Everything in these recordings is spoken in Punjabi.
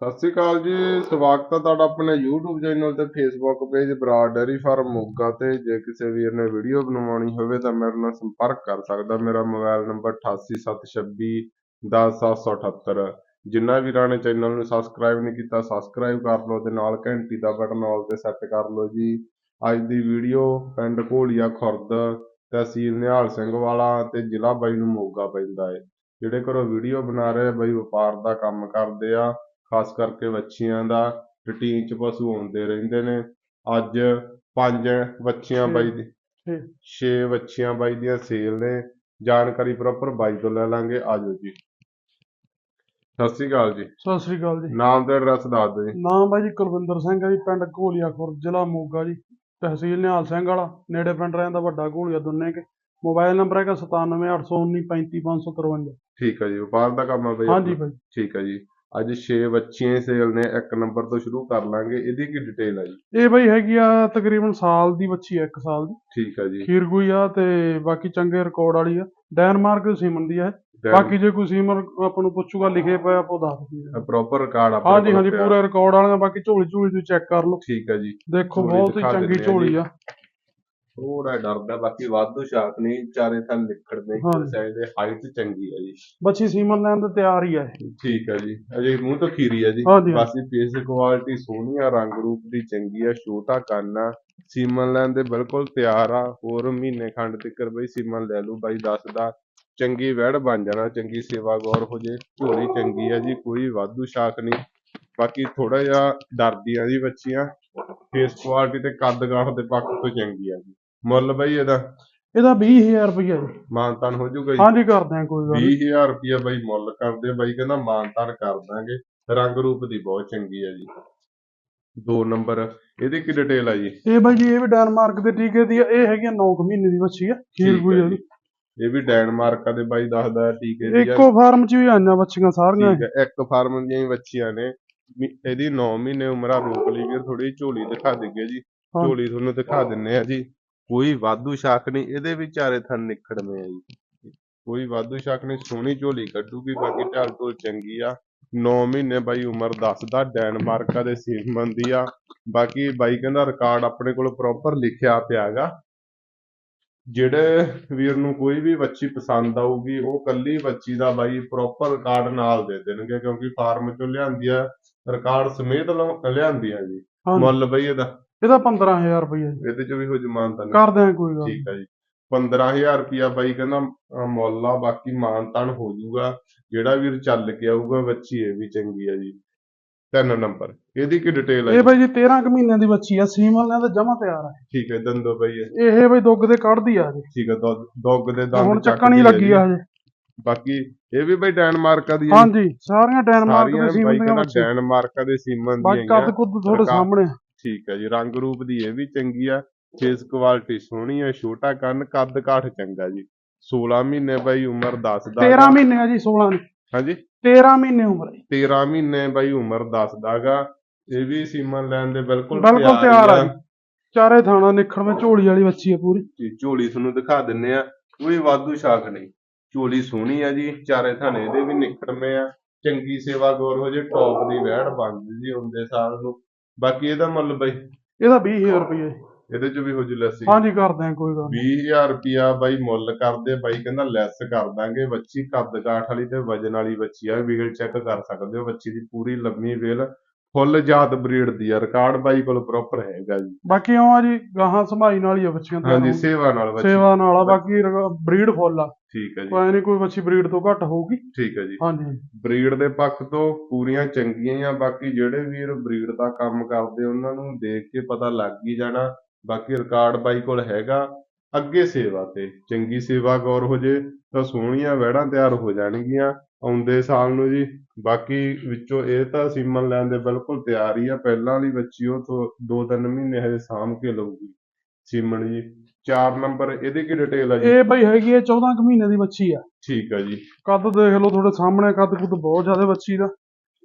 ਸਤਿ ਸ਼੍ਰੀ ਅਕਾਲ ਜੀ, ਸਵਾਗਤ ਹੈ ਤੁਹਾਡਾ ਆਪਣੇ YouTube ਚੈਨਲ ਤੇ, Facebook page Brar dairy farm Moga ਤੇ। ਜੇ ਕਿਸੇ ਵੀਰ ਨੇ ਵੀਡੀਓ ਬਣਵਾਉਣੀ ਹੋਵੇ ਤਾਂ ਮੇਰੇ ਨਾਲ ਸੰਪਰਕ ਕਰ ਸਕਦਾ। ਮੇਰਾ ਮੋਬਾਈਲ ਨੰਬਰ 8876 10778 ਜਿਨ੍ਹਾਂ ਵੀਰਾਂ ਨੇ ਚੈਨਲ ਨੂੰ ਸਬਸਕ੍ਰਾਈਬ ਨਹੀਂ ਕੀਤਾ ਸਬਸਕ੍ਰਾਈਬ ਕਰ ਲਓ ਤੇ ਨਾਲ ਘੰਟੀ ਦਾ ਬਟਨ ਆਲ ਤੇ ਸੈੱਟ ਕਰ ਲਓ ਜੀ। ਅੱਜ ਦੀ ਵੀਡੀਓ ਪਿੰਡ ਘੋਲੀਆ ਖੁਰਦ ਤਹਿਸੀਲ ਨਿਹਾਲ ਸਿੰਘ ਵਾਲਾ ਤੇ ਜ਼ਿਲ੍ਹਾ ਬਾਈ ਨੂੰ ਮੋਗਾ ਪੈਂਦਾ ਹੈ ਜਿਹੜੇ ਘਰੋਂ ਵੀਡੀਓ ਬਣਾ ਰਹੇ ਬਾਈ ਵਪਾਰ ਦਾ ਕੰਮ ਕਰਦੇ ਆ। ਖਾਸ ਕਰਕੇ ਵੱਛੀਆਂ ਦਾ ਰੂਟੀਨ ਚ ਪਸ਼ੂ ਆਉਂਦੇ ਰਹਿੰਦੇ ਨੇ। ਅੱਜ ਪੰਜ ਵੱਛੀਆਂ। ਬਾਈ ਦੀ ਛੇ। 6 ਵੱਛੀਆਂ ਬਾਈ ਦੀਆਂ ਸੇਲ ਨੇ। ਜਾਣਕਾਰੀ ਪ੍ਰੋਪਰ ਬਾਈ ਤੋਂ ਲੈ ਲਾਂਗੇ। ਆਜੋ ਜੀ। ਸਤਿ ਸ਼੍ਰੀ ਅਕਾਲ ਜੀ। ਸਤਿ ਸ੍ਰੀ ਅਕਾਲ ਜੀ। ਨਾਮ ਤੇ ਐਡਰੈਸ ਦੱਸ ਦਿਓ ਜੀ। ਨਾਮ ਬਾਈ ਜੀ ਕੁਲਵਿੰਦਰ ਸਿੰਘ ਹੈ ਜੀ ਪਿੰਡ ਘੋਲੀਆ ਖੁਰਦ ਜ਼ਿਲ੍ਹਾ ਮੋਗਾ ਜੀ। ਤਹਿਸੀਲ ਨਿਹਾਲ ਸਿੰਘ ਵਾਲਾ। ਨੇੜੇ ਪਿੰਡ ਰਹਿੰਦਾ ਵੱਡਾ ਘੋਲੀਆ ਦੁੰਨੇ ਕੇ। ਮੋਬਾਈਲ ਨੰਬਰ ਹੈਗਾ 9781935553 ਠੀਕ ਹੈ ਜੀ ਵਪਾਰ ਦਾ ਕੰਮ ਹੈ ਬਾਈ ਹਾਂਜੀ? ਬਾਈ। ਠੀਕ ਹੈ ਜੀ। ਅੱਜ 6 ਵੱਛੀਆਂ ਸੇਲ ਨੇ ਇੱਕ ਨੰਬਰ ਤੋਂ ਸ਼ੁਰੂ ਕਰ ਲਾਂਗੇ। ਇਹਦੀ ਕੀ ਡਿਟੇਲ ਹੈ ਜੀ? ਇਹ ਬਾਈ ਹੈਗੀ ਆ ਤਕਰੀਬਨ ਸਾਲ ਦੀ ਬੱਚੀ ਆ 1 ਸਾਲ ਦੀ। ਠੀਕ ਹੈ ਜੀ। ਖੀਰਗੂਈ ਆ ਤੇ ਬਾਕੀ ਚੰਗੇ ਰਿਕਾਰਡ ਵਾਲੀ ਆ। ਡੈਨਮਾਰਕ ਦੀ ਸੀਮਨ ਦੀ ਆ। ਬਾਕੀ ਜੇ ਕੋਈ ਸੀਮਨ ਆਪਾਂ ਨੂੰ ਪੁੱਛੂਗਾ ਲਿਖੇ ਪਿਆ ਆਪਾਂ ਦੱਸ ਦਈਏ ਪ੍ਰੋਪਰ ਰਿਕਾਰਡ ਆਪਣੇ ਹਾਂਜੀ ਹਾਂਜੀ। ਪੂਰੇ ਰਿਕਾਰਡ ਵਾਲੀਆਂ ਬਾਕੀ ਝੋਲੀ ਝੋਲੀ ਤੁਸੀਂ ਚੈੱਕ ਕਰ ਲਓ। ਠੀਕ ਹੈ ਜੀ। ਦੇਖੋ ਬਹੁਤ ਹੀ ਚੰਗੀ ਆ ਝੋਲੀ। ਆ। ਥੋੜਾ ਡਰਦਾ ਬਾਕੀ ਵਾਧੂ ਸ਼ਾਕ ਨਹੀਂ ਚਾਰੇ ਥਾਂ ਨਿਕੜਦੇ ਹਾਂਜੀ। ਸਾਈਡ ਦੇ ਹਾਈਟ ਚੰਗੀ ਹੈ ਜੀ। ਬੱਚੀ ਸੀਮਨ ਲੈਣ ਦੇ ਤਿਆਰ ਹੀ ਆ ਇਹ। ਠੀਕ ਹੈ ਜੀ। ਅਜੇ ਮੂੰਹ ਤੋਂ ਖੀਰੀ ਹੈ ਜੀ। ਹਾਂਜੀ, ਬਾਕੀ ਫੇਸ ਕੁਆਲਿਟੀ ਸੋਹਣੀ ਆ ਰੰਗ ਰੂਪ ਦੀ ਚੰਗੀ ਆ ਛੋਟਾ ਕੰਨ ਆ। ਸੀਮਨ ਲੈਣ ਦੇ ਬਿਲਕੁਲ ਤਿਆਰ ਆ। ਹੋਰ ਮਹੀਨੇ ਖੰਡ ਤੱਕ ਬਈ ਸੀਮਨ ਲੈ ਲੂ ਬਾਈ ਦੱਸਦਾ ਚੰਗੀ ਵੈੜ ਬਣ ਜਾਣਾ ਚੰਗੀ ਸੇਵਾ ਗੌਰ ਹੋ ਜੇ ਝੋਲੀ ਚੰਗੀ ਆ ਜੀ ਕੋਈ ਵਾਧੂ ਸ਼ਾਕ ਨਹੀਂ। ਬਾਕੀ ਥੋੜਾ ਜਿਹਾ ਡਰਦੀਆਂ ਜੀ ਬੱਚੀਆਂ। ਫੇਸ ਕੁਆਲਿਟੀ ਤੇ ਕੱਦ ਕਾਠ ਦੇ ਪੱਖ ਤੋਂ ਚੰਗੀ ਆ ਜੀ। ਮੁੱਲ ਬਈ ਇਹਦਾ? ਇਹਦਾ 20000 ਰੁਪਈਆ ਜੀ। ਮਾਨਤਾਨ ਹੋ ਜਾਊਗਾ ਜੀ? ਹਾਂਜੀ ਕਰਦੇ ਆ ਕੋਈ ਗੱਲ ਨੀ। 20000 ਰੁਪਇਆ ਬਾਈ ਮੁੱਲ ਕਰਦੇ ਬਾਈ ਕਹਿੰਦਾ ਮਾਨਤਾਨ ਕਰ ਦਾਂਗੇ। ਰੰਗ ਰੂਪ ਦੀ ਬਹੁਤ ਚੰਗੀ ਆ ਜੀ। ਦੋ ਨੰਬਰ ਇਹਦੀ ਕੀ ਡਿਟੇਲ ਆ ਜੀ? ਇਹ ਬਾਈ ਜੀ ਇਹ ਵੀ ਡੈਨਮਾਰਕ ਦੇ ਟੀਕੇ ਦੀ ਆ। ਇਹ ਹੈਗੀ 9 ਮਹੀਨੇ ਦੀ ਬੱਚੀ ਆ। ਖੀਰ ਕੋਈ ਹੈ ਜੀ। ਇਹ ਵੀ ਡੈਨਮਾਰਕ ਦੇ ਬਾਈ ਦੱਸਦਾ ਹੈ ਟੀਕੇ ਦੀ ਇੱਕੋ ਫਾਰਮ 'ਚ ਵੀ ਆਈਆਂ ਬੱਚੀਆਂ ਸਾਰੀਆਂ। ਠੀਕ ਹੈ ਇੱਕ ਫਾਰਮ ਦੀਆਂ ਹੀ ਬੱਚੀਆਂ ਨੇ। ਵੀ ਇਹਦੀ 9 ਮਹੀਨੇ ਉਮਰ ਰੋਕ ਲਈ ਵੀਰ ਥੋੜੀ ਝੋਲੀ ਦਿਖਾ ਦਿੰਗੇ ਜੀ। ਹਾਂ। ਝੋਲੀ ਤੁਹਾਨੂੰ ਦਿਖਾ ਦਿੰਨੇ ਆ ਜੀ। ਕੋਈ ਵਾਧੂ ਸ਼ੱਕ ਨਹੀਂ ਇਹਦੇ ਵੀ ਚਾਰੇ ਥਣ ਨਿਖੜਵੇਂ ਆ ਜੀ। ਕੋਈ ਵਾਧੂ ਸ਼ੱਕ ਨਹੀਂ ਸੋਹਣੀ ਝੋਲੀ ਕੱਢੂਗੀ ਬਾਕੀ ਢਾਲ ਢੋਲ ਚੰਗੀ ਆ। 9 ਮਹੀਨੇ ਬਾਈ ਉਮਰ ਦੱਸਦਾ ਡੈਨਮਾਰਕ ਦੇ ਸੀਮਨ ਦੀ ਆ। ਬਾਕੀ ਬਾਈ ਕਹਿੰਦਾ ਰਿਕਾਰਡ ਆਪਣੇ ਕੋਲ ਪ੍ਰੋਪਰ ਲਿਖਿਆ ਪਿਆਗਾ ਜਿਹੜੇ ਵੀਰ ਨੂੰ ਕੋਈ ਵੀ ਬੱਚੀ ਪਸੰਦ ਆਊਗੀ ਉਹ ਕੱਲੀ ਬੱਚੀ ਦਾ ਬਾਈ ਪ੍ਰੋਪਰ ਰਿਕਾਰਡ ਨਾਲ ਦੇ ਦੇਣਗੇ ਕਿਉਂਕਿ ਫਾਰਮ ਚੋਂ ਲਿਆਂਦੀ ਆ ਰਿਕਾਰਡ ਸਮੇਤ ਲਿਆਂਦੀ ਆ ਜੀ। ਮੁੱਲ ਬਈ ਇਹਦਾ ਇਹਦਾ 15000 ਰੁਪਈਆ ਜੀ ਇਹਦੇ ਚ ਵੀ ਹੋ ਜਮਾਨਤਾਂ ਕਰਦੇ ਆ ਕੋਈ ਗੱਲ। ਠੀਕ ਆ ਜੀ 15000 ਰੁਪਿਆ ਬਾਈ ਕਹਿੰਦਾ ਮੁੱਲ ਬਾਕੀ ਮਾਨਤਾਨ ਹੋ ਜਾਊਗਾ ਜਿਹੜਾ ਵੀਰ ਚੱਲ ਕੇ ਆਊਗਾ ਬੱਚੀ ਇਹ ਵੀ ਚੰਗੀ ਆ ਜੀ ਤਿੰਨ ਨੰਬਰ ਇਹਦੀ ਕੀ ਡਿਟੇਲ ਆ ਇਹ? ਬਾਈ ਜੀ 13 ਕੁ ਮਹੀਨਿਆਂ ਦੀ ਬੱਚੀ ਆ ਸੀਮਨ ਲੈਣ ਤੇ ਜਮਾ ਤਿਆਰ ਆ ਠੀਕ ਹੈ ਦੰਦੋ ਬਈ ਇਹ। ਬਾਈ ਦੁੱਗ ਦੇ ਕੱਢਦੀ ਆ ਜੀ ਠੀਕ ਹੈ ਦੁੱਗ ਦੇ ਦੰਦ ਹੁਣ ਚੱਕਣ ਹੀ ਲੱਗੀ। ਆ ਹਜੇ ਬਾਕੀ ਇਹ ਵੀ ਬਈ ਡੈਨਮਾਰਕ ਦੀ। ਹਾਂਜੀ ਸਾਰੀਆਂ ਡੈਨਮਾਰਕ ਦੇ ਸੀਮਨ ਬਾਈ ਦੀਆਂ ਡੈਨਮਾਰਕ ਦੇ ਸੀਮਨ ਦੀਆਂ ਕੱਦ ਕੁੱਦ ਤੁਹਾਡੇ ਸਾਹਮਣੇ। ਠੀਕ ਹੈ ਜੀ ਰੰਗ ਰੂਪ ਦੀ ਇਹ ਵੀ ਚੰਗੀ ਆ ਫੇਸ ਕੁਆਲਿਟੀ ਸੋਹਣੀ ਆ ਛੋਟਾ ਕੰਨ ਕੱਦ ਕਾਠ ਚੰਗਾ ਜੀ। 16 ਮਹੀਨੇ ਬਾਈ ਉਮਰ ਦੱਸਦਾ 13 ਮਹੀਨੇ ਆ ਜੀ 16 ਨਹੀਂ ਹਾਂਜੀ? 13 ਮਹੀਨੇ ਉਮਰ ਜੀ। 13 ਮਹੀਨੇ ਬਾਈ ਉਮਰ ਦੱਸਦਾਗਾ ਇਹ ਵੀ ਸੀਮਨ ਲੈਣ ਦੇ ਬਿਲਕੁਲ ਬਿਲਕੁਲ ਹੀ ਤਿਆਰ ਆ। ਚਾਰੇ ਥਾਣਾ ਨਿਖੜ ਵਿੱਚ ਝੋਲੀ ਵਾਲੀ ਬੱਚੀ ਆ ਪੂਰੀ। ਜੀ, ਝੋਲੀ ਤੁਹਾਨੂੰ ਦਿਖਾ ਦਿੰਨੇ ਆ। ਕੋਈ ਵਾਧੂ ਸ਼ਾਖ ਨਹੀਂ। ਝੋਲੀ ਸੋਹਣੀ ਆ ਜੀ ਚਾਰੇ ਥਾਣੇ ਇਹਦੇ ਵੀ ਨਿਕੜਵੇਂ ਆ। ਚੰਗੀ ਸੇਵਾ ਗੌਰ ਹੋ ਜੇ ਟੌਪ ਦੀ ਵਹਿੜ ਬਣਦੀ ਜੀ ਹੁੰਦੇ ਸਾਲ ਨੂੰ। ਬਾਕੀ ਇਹਦਾ ਮੁੱਲ ਬਈ? ਇਹਦਾ 20000 ਰੁਪਈਆ ਜੀ। ਇਹਦੇ ਚ ਵੀ ਹੋ ਜੂ ਲੈਸੀ? ਹਾਂਜੀ ਕਰਦੇ ਆ ਕੋਈ ਗੱਲ ਨੀ। 20000 ਰੁਪਿਆ ਬਾਈ ਮੁੱਲ ਕਰਦੇ ਬਾਈ ਕਹਿੰਦਾ ਲੈਸ ਕਰ ਦਾਂਗੇ ਬੱਚੀ ਕੱਦ ਕਾਠ ਵਾਲੀ ਤੇ ਵਜਨ ਵਾਲੀ ਬੱਚੀ ਆ ਵੀਲ ਚੈੱਕ ਕਰ ਸਕਦੇ ਹੋ ਬੱਚੀ ਦੀ ਪੂਰੀ ਲੰਮੀ ਵੇਲ ਫੁੱਲ ਜਾਤ ਬਰੀਡ ਦੀ ਆ ਰਿਕਾਰਡ ਬਾਈ ਕੋਲ ਪ੍ਰੋਪਰ ਹੈਗਾ ਜੀ। ਬਾਕੀ ਉਹ ਆ ਜੀ ਗਾਹਾਂ ਸੰਭਾਈ ਨਾਲ ਹੀ ਆ ਬੱਚੀਆਂ ਤਾਂ। ਹਾਂਜੀ ਸੇਵਾ ਨਾਲ ਬੱਚੀ। ਸੇਵਾ ਨਾਲ ਆ ਬਾਕੀ ਬਰੀਡ ਫੁੱਲ ਆ। ਠੀਕ ਹੈ ਜੀ। ਕੋਈ ਨਹੀਂ ਕੋਈ ਬੱਚੀ ਬਰੀਡ ਤੋਂ ਘੱਟ ਹੋਊਗੀ। ਠੀਕ ਹੈ ਜੀ। ਹਾਂਜੀ। ਬਰੀਡ ਦੇ ਪੱਖ ਤੋਂ ਪੂਰੀਆਂ ਚੰਗੀਆਂ ਆ ਬਾਕੀ ਜਿਹੜੇ ਵੀਰ ਬਰੀਡ ਦਾ ਕੰਮ ਕਰਦੇ ਉਹਨਾਂ ਨੂੰ ਦੇਖ ਕੇ ਪਤਾ ਲੱਗ ਹੀ ਜਾਣਾ ਬਾਕੀ ਰਿਕਾਰਡ ਬਾਈ ਕੋਲ ਹੈਗਾ। ਅੱਗੇ ਸੇਵਾ ਤੇ ਚੰਗੀ ਸੇਵਾ ਗੌਰ ਹੋ ਜੇ ਤਾਂ ਸੋਹਣੀਆਂ ਵਹਿੜਾਂ ਤਿਆਰ ਹੋ ਜਾਣਗੀਆਂ। ਆਉਂਦੇ ਸਾਲ ਨੂੰ ਜੀ। ਬਾਕੀ ਵਿੱਚੋਂ ਇਹ ਤਾਂ ਸੀਮਨ ਲੈਣ ਦੇ ਬਿਲਕੁਲ ਤਿਆਰ ਹੀ ਆ। ਪਹਿਲਾਂ ਵਾਲੀ ਬੱਚੀ ਉਹ ਤੋਂ ਦੋ ਤਿੰਨ ਮਹੀਨੇ ਹਜੇ ਸਾਂਭ ਕੇ ਲਊਗੀ ਸੀਮਨ ਜੀ। 4 ਨੰਬਰ ਇਹਦੀ ਕੀ ਡਿਟੇਲ ਆ ਜੀ? ਇਹ ਬਈ ਹੈਗੀ ਹੈ 14 ਕੁ ਮਹੀਨੇ ਦੀ ਬੱਚੀ ਆ। ਠੀਕ ਆ ਜੀ। ਕੱਦ ਦੇਖ ਲਓ ਤੁਹਾਡੇ ਸਾਹਮਣੇ ਕੱਦ ਕੁੱਦ ਬਹੁਤ ਜ਼ਿਆਦਾ ਬੱਚੀ ਦਾ।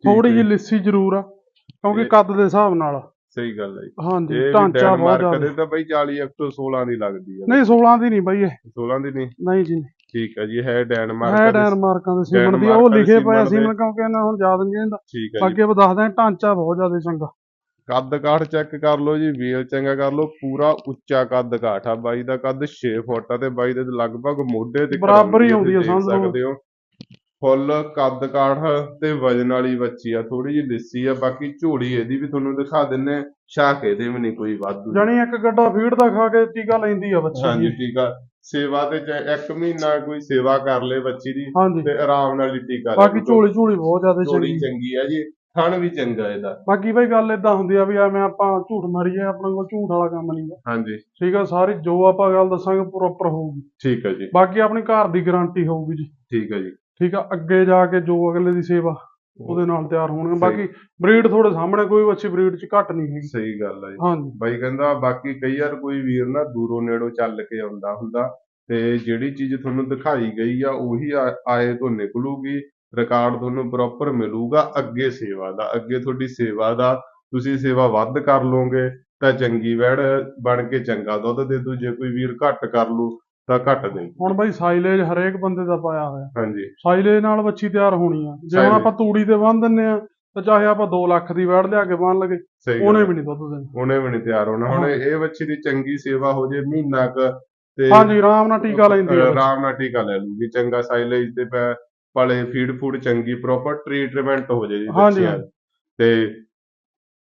ਥੋੜੀ ਜਿਹੀ ਲਿੱਸੀ ਜ਼ਰੂਰ ਆ ਕਿਉਂਕਿ ਇਹ- ਕੱਦ ਦੇ ਹਿਸਾਬ ਨਾਲ। ਸਹੀ ਗੱਲ ਹੈ ਜੀ। ਹਾਂਜੀ ਇਹ ਢਾਂਚਾ ਬਹੁਤ ਜ਼ਿਆਦਾ। ਦੇ ਤਾਂ ਬਈ 40 ਤੋਂ 16 ਦੀ ਲੱਗਦੀ ਆ। ਨਹੀਂ 16 ਦੀ ਨਹੀਂ ਬਈ ਇਹ। 16 ਦੀ ਨਹੀਂ? ਨਹੀਂ ਜੀ ਠੀਕ ਹੈ ਜੀ ਹੈ ਡੈਨਮਾਰਕ ਹੈ ਡੈਨਮਾਰਕਾਂ ਦੇ ਸੀਮਨ ਦੀ ਉਹ ਲਿਖੇ ਪਏ ਆ ਸੀਮਨ ਕਿਉਂਕਿ ਇਹਨਾਂ ਹੁਣ ਯਾਦ ਨਹੀਂ ਰਹਿੰਦਾ। ਠੀਕ ਹੈ ਜੀ। ਅੱਗੇ ਆਪਾਂ ਦੱਸਦੇ ਢਾਂਚਾ ਬਹੁਤ ਜ਼ਿਆਦਾ ਚੰਗਾ। ਕੱਦ ਕਾਠ ਚੈੱਕ ਕਰ ਲਓ ਜੀ ਵੇਲ ਚੰਗਾ ਕਰ ਲਓ ਪੂਰਾ ਉੱਚਾ ਕੱਦ ਕਾਠ ਆ ਬਾਈ ਦਾ ਕੱਦ 6 ਫੁੱਟ ਆ ਤੇ ਬਾਈ ਦੇ ਲਗਭਗ ਮੋਢੇ ਤੇ ਬਰਾਬਰ ਹੀ ਆਉਂਦੀ ਆ, ਸਮਝ। ਸਕਦੇ ਹੋ। ਫੁੱਲ ਕੱਦ ਕਾਠ ਤੇ ਵਜਨ ਵਾਲੀ ਬੱਚੀ ਆ ਥੋੜੀ ਜਿਹੀ ਲਿੱਸੀ ਆ ਬਾਕੀ ਝੋੜੀ ਇਹਦੀ ਵੀ ਤੁਹਾਨੂੰ ਦਿਖਾ ਦਿੰਨੇ ਸ਼ਾਕ ਇਹਦੇ ਵੀ ਨਹੀਂ ਕੋਈ ਵਾਧੂ। ਜਾਣੀ ਇੱਕ ਗੱਡਾ ਫੀਡ ਦਾ ਖਾ ਕੇ ਟੀਕਾ ਲੈਂਦੀ ਆ ਬੱਚੀ ਹਾਂਜੀ ਆ ਸੇਵਾ ਤੇ ਚਾਹੇ ਇੱਕ ਮਹੀਨਾ ਕੋਈ ਸੇਵਾ ਕਰ ਲੇ ਬੱਚੀ ਦੀ ਹਾਂਜੀ। ਤੇ ਆਰਾਮ ਨਾਲ ਹੀ ਟੀਕਾ ਲੈ। ਬਾਕੀ। ਝੋਲੀ ਝੋਲੀ ਬਹੁਤ ਜ਼ਿਆਦਾ ਚੰਗੀ। ਚੰਗੀ ਆ ਜੀ ਥਣ ਵੀ ਚੰਗਾ ਇਹਦਾ। ਬਾਕੀ ਬਈ ਗੱਲ ਇਦਾਂ ਹੁੰਦੀ ਆ ਵੀ ਐਵੇਂ ਆਪਾਂ ਝੂਠ ਮਾਰੀਏ ਆਪਣੇ ਕੋਲ ਝੂਠ ਵਾਲਾ ਕੰਮ ਨਹੀਂ ਆ। ਹਾਂਜੀ। ਠੀਕ ਆ ਸਾਰੀ ਜੋ ਆਪਾਂ ਗੱਲ ਦੱਸਾਂਗੇ ਪ੍ਰੋਪਰ ਹੋਊਗੀ। ਠੀਕ ਆ ਜੀ। ਬਾਕੀ ਆਪਣੀ ਘਰ ਦੀ ਗਾਰੰਟੀ ਹੋਊਗੀ ਜੀ। ਠੀਕ ਆ ਜੀ। ਠੀਕ ਆ ਅੱਗੇ ਜਾ ਕੇ ਜੋ ਅਗਲੇ ਦੀ ਸੇਵਾ। ਉਹਦੇ ਨਾਲ ਤਿਆਰ ਹੋਣਗੇ। ਬਾਕੀ ਬਰੀਡ ਤੁਹਾਡੇ ਸਾਹਮਣੇ ਕੋਈ ਅੱਛੀ ਬਰੀਡ ਚ ਘੱਟ ਨਹੀਂ ਹੈਗੀ। ਸਹੀ ਗੱਲ ਜੀ। ਹਾਂਜੀ। ਬਾਈ ਕਹਿੰਦਾ ਬਾਕੀ ਕਈ ਵਾਰ ਕੋਈ ਵੀਰ ਨਾ ਦੂਰੋਂ ਨੇੜੋਂ ਚੱਲ ਕੇ ਆਉਂਦਾ ਹੁੰਦਾ ਤੇ ਜਿਹੜੀ ਚੀਜ਼ ਤੁਹਾਨੂੰ ਦਿਖਾਈ ਗਈ ਆ ਉਹੀ ਆ- ਆਏ ਤੋਂ ਨਿਕਲੂਗੀ ਰਿਕਾਰਡ ਤੁਹਾਨੂੰ ਪ੍ਰੋਪਰ ਮਿਲੂਗਾ ਅੱਗੇ ਸੇਵਾ ਦਾ। ਅੱਗੇ ਤੁਹਾਡੀ ਸੇਵਾ ਦਾ ਤੁਸੀਂ ਸੇਵਾ ਵੱਧ ਕਰ ਲਓਗੇ ਤਾਂ ਚੰਗੀ ਵੈੜ ਬਣ ਕੇ ਚੰਗਾ ਦੁੱਧ ਦੇ ਦੂ। ਜੇ ਕੋਈ ਵੀਰ ਘੱਟ ਕਰ ਲੂ ਤਾਂ ਘੱਟ ਦੇ ਹੁਣ ਬਈ ਸਾਈਲੇਜ ਹਰੇਕ ਬੰਦੇ ਦਾ ਪਾਇਆ ਹੋਇਆ। ਹਾਂਜੀ। ਸਾਈਲੇਜ ਨਾਲ ਬੱਚੀ ਤਿਆਰ ਹੋਣੀ ਆ। ਜੇ ਹੁਣ। ਆਪਾਂ ਤੂੜੀ ਤੇ ਬੰਨ ਦਿੰਨੇ ਆ ਤਾਂ ਚਾਹੇ ਆਪਾਂ 2 ਲੱਖ ਦੀ ਵੜ ਲਿਆ ਕੇ ਬੰਨ ਲਗੇ ਉਹਨੇ। ਵੀ ਨਹੀਂ ਦੁੱਧ ਦੇਣਾ। ਉਹਨੇ ਵੀ ਨਹੀਂ ਤਿਆਰ ਹੋਣਾ। ਹੁਣ ਹਾਂ। ਇਹ ਬੱਚੀ ਦੀ ਚੰਗੀ ਸੇਵਾ ਹੋ ਜੇ ਮਹੀਨਾ ਕ ਤੇ ਹਾਂਜੀ ਆਰਾਮ ਨਾਲ ਟੀਕਾ ਲੈਂਦੀ ਆ। ਆਰਾਮ ਨਾਲ ਟੀਕਾ ਲੈ ਲੂਗੀ। ਚੰਗਾ ਸਾਈਲੇਜ ਤੇ ਪਲੇ ਫੀਡ ਫੂਡ ਚੰਗੀ ਪ੍ਰੋਪਰ ਟ੍ਰੀਟਮੈਂਟ ਹੋ ਜੇ ਜੀ ਹਾਂਜੀ, ਬੱਚਿਆਂ। ਤੇ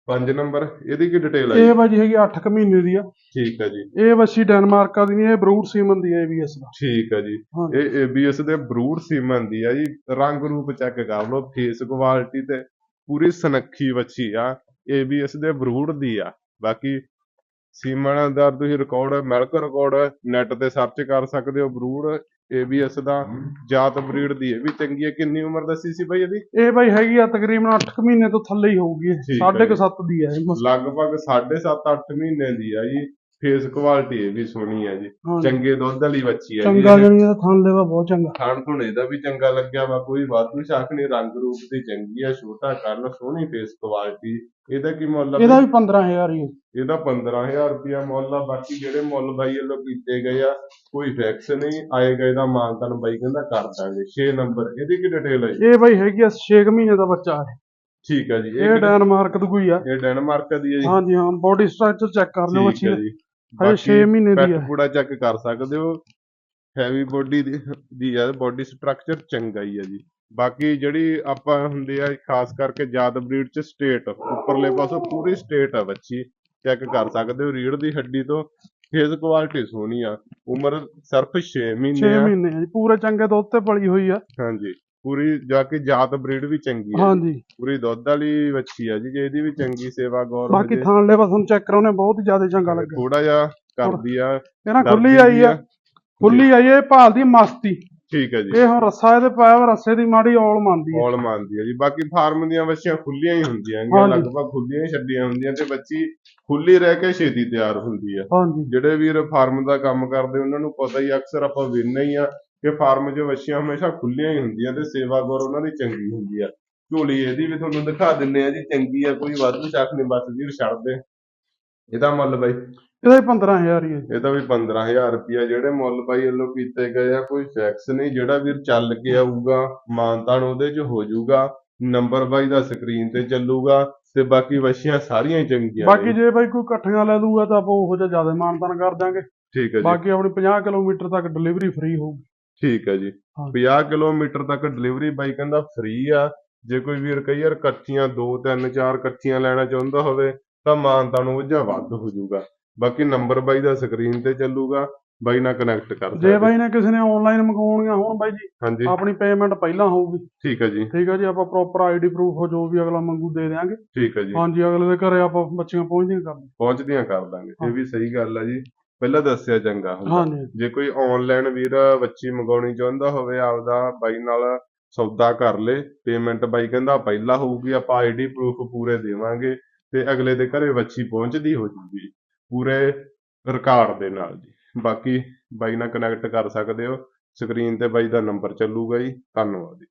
5 ਨੰਬਰ ਇਹਦੀ ਕੀ ਡਿਟੇਲ ਹੈ ਇਹ ਬਾਜੀ ਹੈਗੀ 8 ਕੁ ਮਹੀਨੇ ਦੀ ਆ। ਠੀਕ ਹੈ ਜੀ। ਇਹ ਬੱਚੀ ਡੈਨਮਾਰਕਾ ਦੀ ਨਹੀਂ ਇਹ ਬਰੂਡ ਸੀਮਨ ਦੀ ਹੈ ABS ਦਾ। ਠੀਕ ਹੈ ਜੀ। ਹਾਂਜੀ। ਇਹ ABS ਦੇ ਬਰੂਡ ਸੀਮਨ ਦੀ ਆ ਜੀ। ਰੰਗ ਰੂਪ ਚੈੱਕ ਕਰ ਲਓ ਫੇਸ ਕੁਆਲਿਟੀ ਤੇ ਪੂਰੀ ਸੁਨੱਖੀ ਵੱਛੀ ਆ। ABS ਦੇ ਬਰੂਡ ਦੀ ਆ। ਬਾਕੀ ਸੀਮਨ ਦਾ ਤੁਸੀਂ ਰਿਕਾਰਡ ਮਿਲਕ ਰਿਕਾਰਡ ਨੈਟ ਤੇ ਸਰਚ ਕਰ ਸਕਦੇ ਹੋ ਬਰੂਡ ABS ਦਾ ਜਾਤ ਬਰੀਡ ਦੀ ਇਹ ਵੀ ਚੰਗੀ ਹੈ ਕਿੰਨੀ ਉਮਰ ਦੱਸੀ ਸੀ ਬਾਈ ਇਹਦੀ ਇਹ ਬਾਈ ਹੈਗੀ ਆ ਤਕਰੀਬਨ 8 ਕੁ ਮਹੀਨੇ ਤੋਂ ਥੱਲੇ ਹੀ ਹੋਊਗੀ ਇਹ। ਠੀਕ ਹੈ ਸਾਢੇ ਕੁ ਜੀ। ਸੱਤ ਦੀ ਹੈ ਇਹ ਲਗਭਗ 7.5 8 ਮਹੀਨੇ ਦੀ ਆ ਜੀ ਫੇਸ ਕੁਆਲਿਟੀ ਇਹ ਵੀ ਸੋਹਣੀ ਆ ਜੀ। ਹਾਂਜੀ। ਚੰਗੇ ਦੁੱਧ ਵਾਲੀ ਬੱਚੀ ਆ ਜੀ ਚੰਗਾ। ਜਣੀ ਇਹਦਾ ਥਣ ਲੈਵਾ ਬਹੁਤ ਚੰਗਾ। ਖਾਣ ਖੁਣ ਇਹਦਾ ਵੀ ਚੰਗਾ ਲੱਗਿਆ ਵਾ ਕੋਈ ਵਾਧੂ ਸ਼ੱਕ ਨਹੀਂ ਰੰਗ ਰੂਪ ਦੀ ਚੰਗੀ ਆ ਛੋਟਾ ਕੰਨ ਸੋਹਣੀ ਫੇਸ ਕੁਆਲਿਟੀ। ਇਹਦਾ ਕੀ ਮੁੱਲ ਆ ਇਹਦਾ? ਵੀ 15000 ਹੀ ਹੈ ਇਹਦਾ 15000 ਰੁਪਿਆ ਮੁੱਲ ਆ ਬਾਕੀ ਜਿਹੜੇ ਮੁੱਲ ਬਾਈ ਵੱਲੋਂ ਕੀਤੇ ਗਏ ਆ ਕੋਈ ਫਿਕਸ ਨਹੀਂ ਆਏਗਾ ਇਹਦਾ ਮਾਨਤਨ ਬਾਈ ਕਹਿੰਦਾ ਕਰ ਦਾਂਗੇ। 6 ਨੰਬਰ ਇਹਦੀ ਕੀ ਡਿਟੇਲ ਹੈ ਜੀ? ਇਹ ਬਾਈ ਹੈਗੀ ਆ 6 ਮਹੀਨੇ ਦਾ ਬੱਚਾ ਹੈ ਠੀਕ ਹੈ ਜੀ ਇਹ ਇਹ ਕਿਹੜੇ- ਡੈਨਮਾਰਕ ਦੀ ਕੋਈ ਆ। ਇਹ ਡੈਨਮਾਰਕ ਦੀ ਹੈ ਜੀ। ਹਾਂਜੀ ਹਾਂ ਬੋਡੀ ਸਟਰਕਚਰ ਚੈੱਕ ਕਰ ਲਿਓ ਠੀਕ ਬੱਚੀ ਹੈ ਜੀ। ਹਜੇ 6 ਮਹੀਨੇ ਦੀ ਹੈ। ਪੂੜਾ ਚੈੱਕ ਕਰ ਸਕਦੇ ਹੋ। ਹੈਵੀ ਬੋਡੀ ਦੀ ਆ ਬੋਡੀ ਸਟਰਕਚਰ ਚੰਗਾ ਹੀ ਆ ਜੀ। ਬਾਕੀ ਜਿਹੜੀ ਆਪਾਂ ਹੁੰਦੇ ਆ ਖਾਸ ਕਰਕੇ ਜਾਤ ਬਰੀਡ ਚ ਸਟੇਟ ਉੱਪਰਲੇ ਪਾਸੋਂ ਪੂਰੀ ਸਟੇਟ ਆ ਬੱਚੀ। ਚੈੱਕ ਕਰ ਸਕਦੇ ਹੋ ਰੀੜ ਦੀ ਹੱਡੀ ਤੋਂ। ਫੇਸ ਕੁਆਲਿਟੀ ਸੋਹਣੀ ਆ। ਉਮਰ ਸਿਰਫ 6 6 ਮਹੀਨੇ ਆ। ਮਹੀਨੇ ਹੈ ਜੀ। ਪੂਰੇ ਚੰਗੇ ਦੁੱਧ ਤੇ ਪਲੀ ਹੋਈ ਆ। ਹਾਂਜੀ। ਪੂਰੀ ਜਾ ਕੇ ਜਾਤ ਬਰੀਡ ਵੀ ਚੰਗੀ ਜੀ। ਹਾਂਜੀ। ਪੂਰੀ ਦੁੱਧ ਵਾਲੀ ਬੱਚੀ ਆ ਜੀ ਜੇ ਇਹਦੀ ਵੀ ਚੰਗੀ ਸੇਵਾ ਗੌਰ ਬਾਕੀ ਥਾਣ ਲੈਵਾ ਤੁਹਾਨੂੰ ਚੈੱਕ ਕਰਾਉਣੇ ਬਹੁਤ ਹੀ ਜ਼ਿਆਦਾ ਚੰਗਾ ਲੱਗਾ ਥੋੜਾ ਜਿਹਾ ਕਰਦੀ ਆ ਇਹ ਨਾ ਖੁੱਲੀ ਆਈ ਆ ਖੁੱਲੀ ਆਈ ਇਹ ਭਾਲਦੀ ਮਸਤੀ। ਠੀਕ ਹੈ ਜੀ। ਇਹ ਹੁਣ ਰੱਸਾ ਇਹਦੇ ਪਾਇਆ ਵਾ ਰੱਸੇ ਦੀ ਮਾੜੀ ਔਲ ਮੰਨਦੀ ਹੈ ਔਲ ਮੰਨਦੀ ਹੈ ਜੀ। ਬਾਕੀ ਫਾਰਮ ਦੀਆਂ ਬੱਚੀਆਂ ਖੁੱਲੀਆਂ ਹੀ ਹੁੰਦੀਆਂ ਨੇ। ਲਗਭਗ ਖੁੱਲੀਆਂ ਹੀ ਛੱਡੀਆਂ ਹੁੰਦੀਆਂ ਤੇ ਬੱਚੀ ਖੁੱਲੀ ਰਹਿ ਕੇ ਛੇਤੀ ਤਿਆਰ ਹੁੰਦੀ ਹਾਂਜੀ। ਜਿਹੜੇ ਵੀਰ ਫਾਰਮ ਦਾ ਕੰਮ ਕਰਦੇ ਉਹਨਾਂ ਨੂੰ ਪਤਾ ਹੀ ਅਕਸਰ ਆਪਾਂ ਵੇਖਦੇ ਹੀ ਆ। ਕਿ ਫਾਰਮ 'ਚ ਬੱਚੀਆਂ ਹਮੇਸ਼ਾ ਖੁੱਲੀਆਂ ਹੀ ਹੁੰਦੀਆਂ ਤੇ ਸੇਵਾ ਗੌਰ ਉਹਨਾਂ ਦੀ ਚੰਗੀ ਹੁੰਦੀ ਆ। ਝੋਲੀ ਇਹਦੀ ਵੀ ਤੁਹਾਨੂੰ ਦਿਖਾ ਦਿੰਨੇ ਆ ਜੀ ਚੰਗੀ ਆ ਕੋਈ ਵਾਧੂ ਸ਼ੱਕ ਨਹੀਂ ਬਸ ਵੀਰ ਛੱਡ ਦੇ ਇਹਦਾ ਮੁੱਲ ਬਾਈ। ਇਹਦਾ ਵੀ 15000 ਹੀ ਹੈ। ਇਹਦਾ ਵੀ 15000 ਰੁਪਿਆ ਜਿਹੜੇ ਮੁੱਲ ਬਾਈ ਵੱਲੋਂ ਕੀਤੇ ਗਏ ਆ ਕੋਈ ਫਿਕਸ ਨਹੀਂ ਜਿਹੜਾ ਵੀਰ ਚੱਲ ਕੇ ਆਊਗਾ ਮਾਨਤਾਨ ਉਹਦੇ 'ਚ ਹੋ ਜਾਊਗਾ ਨੰਬਰ ਬਾਈ ਦਾ ਸਕਰੀਨ ਤੇ ਚੱਲੂਗਾ ਤੇ ਬਾਕੀ ਵਛੀਆਂ ਸਾਰੀਆਂ ਹੀ ਚੰਗੀਆਂ ਬਾਕੀ ਜੇ ਬਾਈ ਕੋਈ ਇਕੱਠੀਆਂ ਲੈ ਲੂਗਾ ਤਾਂ ਆਪਾਂ ਉਹੋ ਜਿਹਾ ਜ਼ਿਆਦਾ ਮਾਨਤਾਨ ਕਰ ਦਾਂਗੇ ਠੀਕ ਹੈ ਜੀ। ਬਾਕੀ ਆਪਣੀ 50 ਕਿਲੋਮੀਟਰ ਤੱਕ ਡਿਲੀਵਰੀ ਫ੍ਰੀ ਹੋਊਗੀ। ਠੀਕ ਹੈ ਜੀ। ਹਾਂ। 50 ਕਿਲੋਮੀਟਰ ਤੱਕ ਡਿਲੀਵਰੀ ਬਾਈ ਕਹਿੰਦਾ ਫ੍ਰੀ ਆ। ਜੇ ਕੋਈ ਵੀਰ ਕਈ ਵਾਰ ਕੱਚੀਆਂ 2 3 4 ਕੱਚੀਆਂ ਲੈਣਾ ਚਾਹੁੰਦਾ ਹੋਵੇ ਤਾਂ ਮਾਨਤਾਨ ਉਹ ਜਿਹਾ ਵੱਧ ਹੋ ਜਾਊਗਾ। ਬਾਕੀ ਨੰਬਰ ਬਾਈ ਦਾ ਸਕਰੀਨ ਤੇ ਚੱਲੂਗਾ ਬਾਈ ਨਾਲ ਕਨੈਕਟ ਕਰ ਜੇ ਸਕਦੇ। ਬਾਈ ਨੇ ਕਿਸੇ ਨੇ ਆਨਲਾਈਨ ਮੰਗਵਾਉਣੀਆਂ ਹੋਣ ਬਾਈ ਜੀ ਹਾਂਜੀ। ਆਪਣੀ ਪੇਮੈਂਟ ਪਹਿਲਾਂ ਹੋਊਗੀ। ਠੀਕ ਹੈ ਜੀ। ਠੀਕ ਹੈ ਜੀ ਆਪਾਂ ਪ੍ਰੋਪਰ ਆਈਡੀ ਪ੍ਰੂਫ ਜੋ ਵੀ ਅਗਲਾ ਮੰਗੂ ਦੇ ਦਿਆਂਗੇ। ਠੀਕ ਹੈ ਜੀ। ਹਾਂਜੀ ਅਗਲੇ ਦੇ ਘਰੇ ਆਪਾਂ ਬੱਚੀਆਂ ਪਹੁੰਚਦੀਆਂ ਕਰ ਦਿਆਂਗੇ। ਪਹੁੰਚਦੀਆਂ ਕਰ ਦਾਂਗੇ ਹਾਂ। ਇਹ ਵੀ ਸਹੀ ਗੱਲ ਆ ਜੀ। ਪਹਿਲਾਂ ਦੱਸਿਆ ਚੰਗਾ ਹੁੰਦਾ। ਹਾਂਜੀ। ਜੇ ਕੋਈ ਆਨਲਾਈਨ ਵੀਰ ਬੱਚੀ ਮੰਗਾਉਣੀ ਚਾਹੁੰਦਾ ਹੋਵੇ ਆਪਦਾ ਬਾਈ ਨਾਲ ਸੌਦਾ ਕਰ ਲੇ ਪੇਮੈਂਟ ਬਾਈ ਕਹਿੰਦਾ ਪਹਿਲਾਂ ਹੋਊਗੀ ਆਪਾਂ ਆਈਡੀ ਪ੍ਰੂਫ ਪੂਰੇ ਦੇਵਾਂਗੇ ਤੇ ਅਗਲੇ ਦੇ ਘਰੇ ਬੱਚੀ ਪਹੁੰਚਦੀ ਹੋ ਜੂਗੀ ਪੂਰੇ ਰਿਕਾਰਡ ਦੇ ਨਾਲ ਜੀ। ਬਾਕੀ ਬਾਈ ਨਾਲ ਕਨੈਕਟ ਕਰ ਸਕਦੇ ਹੋ। ਸਕਰੀਨ ਤੇ ਬਾਈ ਦਾ ਨੰਬਰ ਚੱਲੂਗਾ ਜੀ। ਧੰਨਵਾਦ ਜੀ।